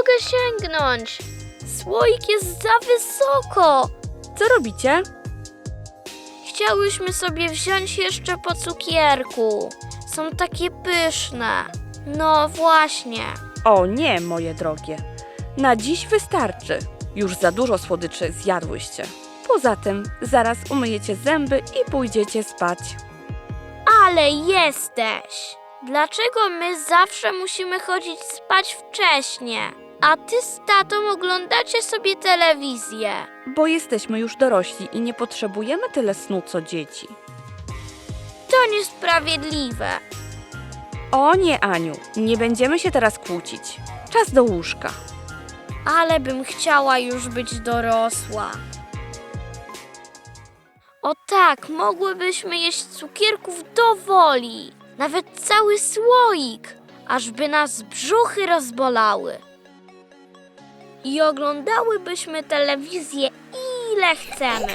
mogę sięgnąć. Słoik jest za wysoko. Co robicie? Chciałyśmy sobie wziąć jeszcze po cukierku. Są takie pyszne. No właśnie. O nie, moje drogie. Na dziś wystarczy. Już za dużo słodyczy zjadłyście. Poza tym, zaraz umyjecie zęby i pójdziecie spać. Ale jesteś! Dlaczego my zawsze musimy chodzić spać wcześnie? A ty z tatą oglądacie sobie telewizję. Bo jesteśmy już dorośli i nie potrzebujemy tyle snu co dzieci. To niesprawiedliwe. O nie, Aniu, nie będziemy się teraz kłócić. Czas do łóżka. Ale bym chciała już być dorosła. O tak, mogłybyśmy jeść cukierków do woli. Nawet cały słoik, ażby nas brzuchy rozbolały. I oglądałybyśmy telewizję ile chcemy.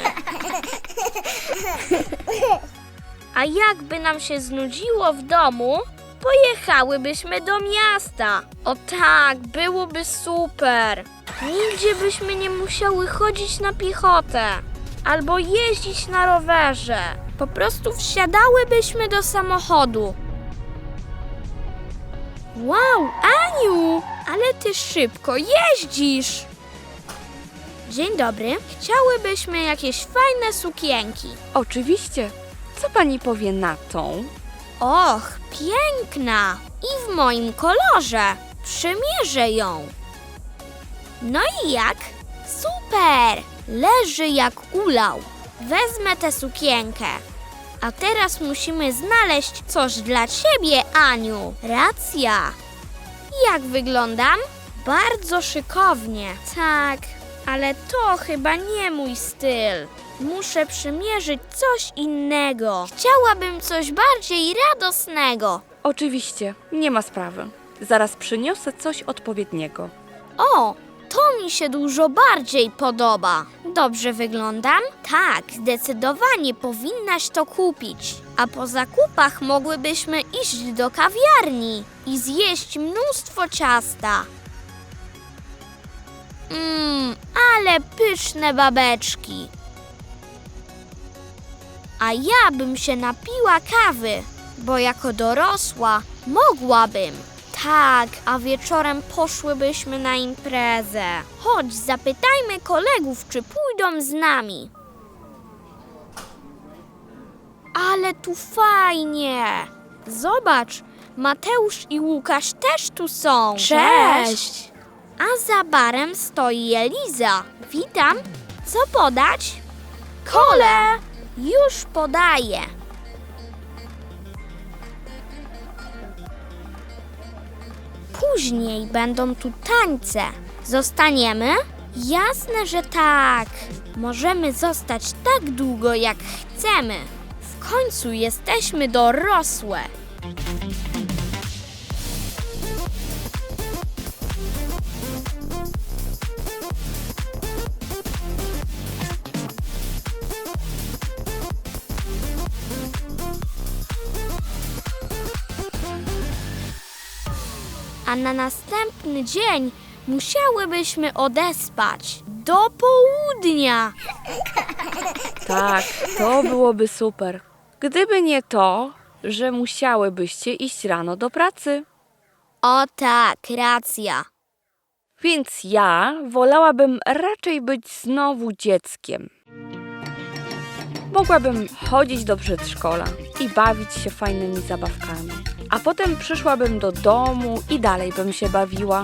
A jakby nam się znudziło w domu, pojechałybyśmy do miasta. O tak, byłoby super. Nigdzie byśmy nie musiały chodzić na piechotę albo jeździć na rowerze. Po prostu wsiadałybyśmy do samochodu. Wow, Aniu, ale ty szybko jeździsz. Dzień dobry. Chciałybyśmy jakieś fajne sukienki. Oczywiście. Co pani powie na tą? Och, piękna! I w moim kolorze. Przymierzę ją. No i jak? Super! Leży jak ulał. Wezmę tę sukienkę. A teraz musimy znaleźć coś dla ciebie, Aniu. Racja. Jak wyglądam? Bardzo szykownie. Tak, ale to chyba nie mój styl. Muszę przymierzyć coś innego. Chciałabym coś bardziej radosnego. Oczywiście, nie ma sprawy. Zaraz przyniosę coś odpowiedniego. O, to mi się dużo bardziej podoba. Dobrze wyglądam? Tak, zdecydowanie powinnaś to kupić. A po zakupach mogłybyśmy iść do kawiarni i zjeść mnóstwo ciasta. Mmm, ale pyszne babeczki. A ja bym się napiła kawy, bo jako dorosła mogłabym. Tak, a wieczorem poszłybyśmy na imprezę. Chodź, zapytajmy kolegów, czy pójdą z nami. Ale tu fajnie. Zobacz, Mateusz i Łukasz też tu są. Cześć. A za barem stoi Eliza. Witam. Co podać? Kole. Już podaję. Później będą tu tańce. Zostaniemy? Jasne, że tak. Możemy zostać tak długo, jak chcemy. Końcu jesteśmy dorosłe. a na następny dzień musiałybyśmy odespać do południa. Tak, to byłoby super. Gdyby nie to, że musiałybyście iść rano do pracy. O tak, racja. Więc ja wolałabym raczej być znowu dzieckiem. Mogłabym chodzić do przedszkola i bawić się fajnymi zabawkami. A potem przyszłabym do domu i dalej bym się bawiła.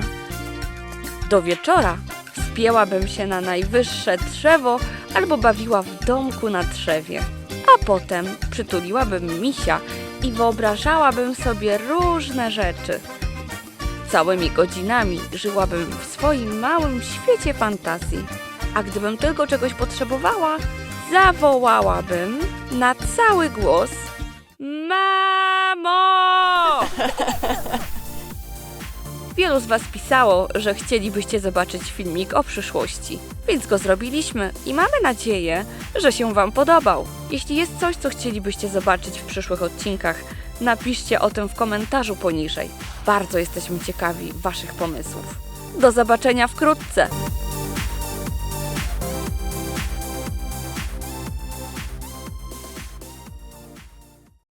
Do wieczora wspięłabym się na najwyższe drzewo albo bawiła w domku na drzewie. A potem przytuliłabym misia i wyobrażałabym sobie różne rzeczy. Całymi godzinami żyłabym w swoim małym świecie fantazji. A gdybym tylko czegoś potrzebowała, zawołałabym na cały głos: Mamo! Wielu z Was pisało, że chcielibyście zobaczyć filmik o przyszłości, więc go zrobiliśmy i mamy nadzieję, że się Wam podobał. Jeśli jest coś, co chcielibyście zobaczyć w przyszłych odcinkach, napiszcie o tym w komentarzu poniżej. Bardzo jesteśmy ciekawi Waszych pomysłów. Do zobaczenia wkrótce.